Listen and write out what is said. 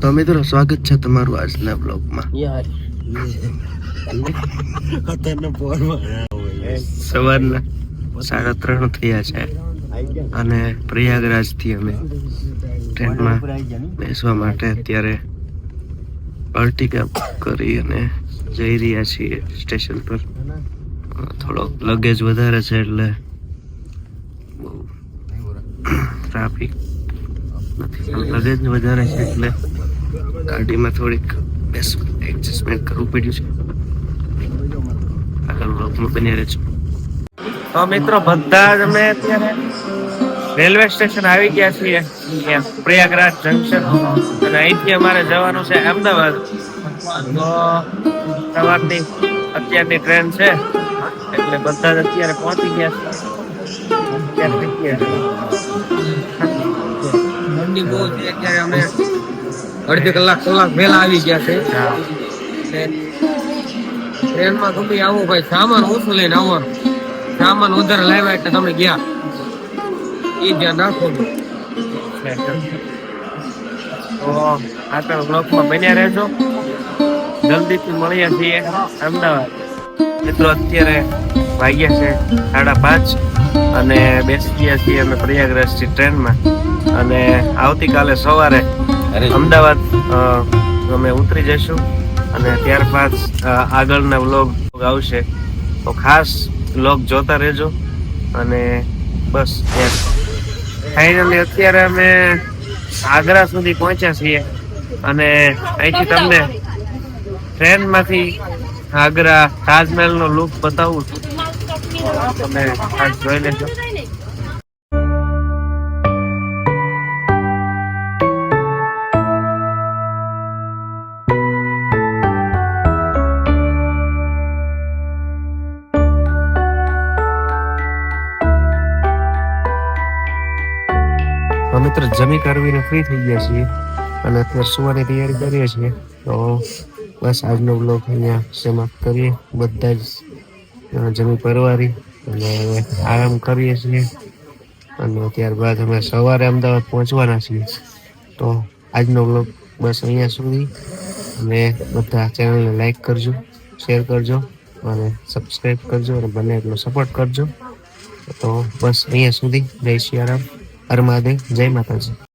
તો મિત્રો સ્વાગત છે તમારું આજના બ્લોગમાં સવારના સાડા ત્રણ થયા છે. અને પ્રયાગરાજથી અમે ટ્રેનમાં બેસવા માટે અત્યારે અર્ટિકા કરી અને જઈ રહ્યા છીએ સ્ટેશન પર. થોડો લગેજ વધારે છે એટલે બહુ ટ્રાફિક નથી. લગેજ વધારે છે એટલે ગાડીમાં થોડીક એડજસ્ટમેન્ટ કરવું પડ્યું છે. આગળ બ્લોકમાં બની રહેજો. તો મિત્રો, બધા જ અમે અત્યારે રેલવે સ્ટેશન આવી ગયા છીએ. પ્રયાગરાજ જંકશન અને અહીંથી અમારે જવાનું છે અમદાવાદ. તો સવારની અત્યારની ટ્રેન છે. એટલે બધા જ અત્યારે પહોંચી ગયા છે. અત્યારે છે. બહુ છે, અત્યારે અમે અડધી કલાક કલાક વહેલા આવી ગયા છે. ટ્રેનમાં ગમે આવો ભાઈ સામાન ઓછું લઈને આવો. સામાન વધારે લાવ્યા એટલે તમે ગયા. એ ધ્યાન રાખો. તો આગળ બ્લોકમાં બન્યા રહેજો. જલ્દીથી મળીએ છીએ અમદાવાદ. મિત્રો અત્યારે વાગ્યા છે સાડા પાંચ અને બેસી ગયા છીએ અમે પ્રયાગરાજથી ટ્રેનમાં. અને આવતીકાલે સવારે અમદાવાદ અમે ઉતરી જઈશું અને ત્યારબાદ આગળના વ્લોગ આવશે. તો ખાસ વ્લોગ જોતા રહેજો અને બસ ફાઇનલી અત્યારે અમે આગ્રા સુધી પહોંચ્યા છીએ અને અહીંથી તમને ટ્રેનમાંથી આગ્રા તાજમહેલનો લુક બતાવું છું. તમે ખાસ જોઈ લેજો. મિત્ર જમી કરવીને ફ્રી થઈ ગયા છીએ. અને અત્યારે સુવાની તૈયારી કરીએ છીએ. તો બસ આજનો બ્લોગ અહીંયા સમાપ્ત કરીએ. બધા જ જમી પરવારી અને આરામ કરીએ છીએ. અને ત્યારબાદ અમે સવારે અમદાવાદ પહોંચવાના છીએ. તો આજનો બ્લોગ બસ અહીંયા સુધી. અને બધા ચેનલને લાઈક કરજો શેર કરજો, અને સબસ્ક્રાઈબ કરજો, અને બને એટલો સપોર્ટ કરજો. તો બસ અહીંયા સુધી. જય સિયારામ હર મહાદેવ જય માતાજી.